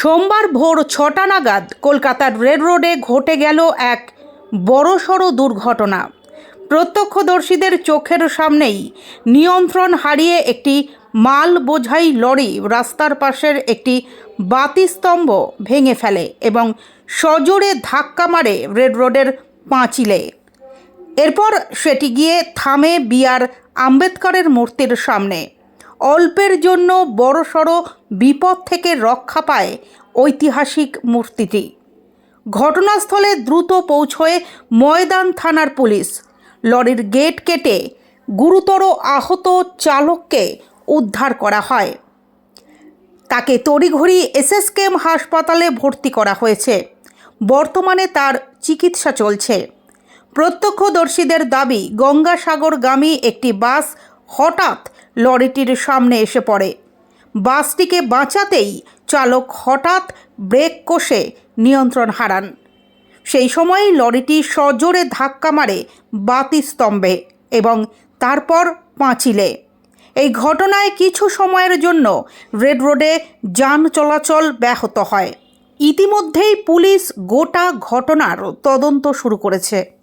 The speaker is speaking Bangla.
সোমবার ভোর ছটা নাগাদ কলকাতার রেড রোডে ঘটে গেল এক বড়সড় দুর্ঘটনা। প্রত্যক্ষদর্শীদের চোখের সামনেই নিয়ন্ত্রণ হারিয়ে একটি মাল বোঝাই লরি রাস্তার পাশের একটি বাতিস্তম্ভ ভেঙে ফেলে এবং সজোরে ধাক্কা মারে রেড রোডের পাঁচিলে। এরপর সেটি গিয়ে থামে বিআর আম্বেদকরের মূর্তির সামনে। অল্পের জন্য বড়সড় বিপদ থেকে রক্ষা পায় ঐতিহাসিক মূর্তিটি। ঘটনাস্থলে দ্রুত পৌঁছয়ে ময়দান থানার পুলিশ। লরির গেট কেটে গুরুতর আহত চালককে উদ্ধার করা হয়। তাকে তড়িঘড়ি এসএসকেএম হাসপাতালে ভর্তি করা হয়েছে। বর্তমানে তার চিকিৎসা চলছে। প্রত্যক্ষদর্শীদের দাবি, গঙ্গাসাগরগামী একটি বাস হঠাৎ লরিটির সামনে এসে পড়ে। বাসটিকে বাঁচাতেই চালক হঠাৎ ব্রেক কষে নিয়ন্ত্রণ হারান। সেই সময়ই লরিটি সজোরে ধাক্কা মারে বাতি স্তম্ভে এবং তারপর পাঁচিলে। এই ঘটনায় কিছু সময়ের জন্য রেড রোডে যান চলাচল ব্যাহত হয়। ইতিমধ্যেই পুলিশ গোটা ঘটনার তদন্ত শুরু করেছে।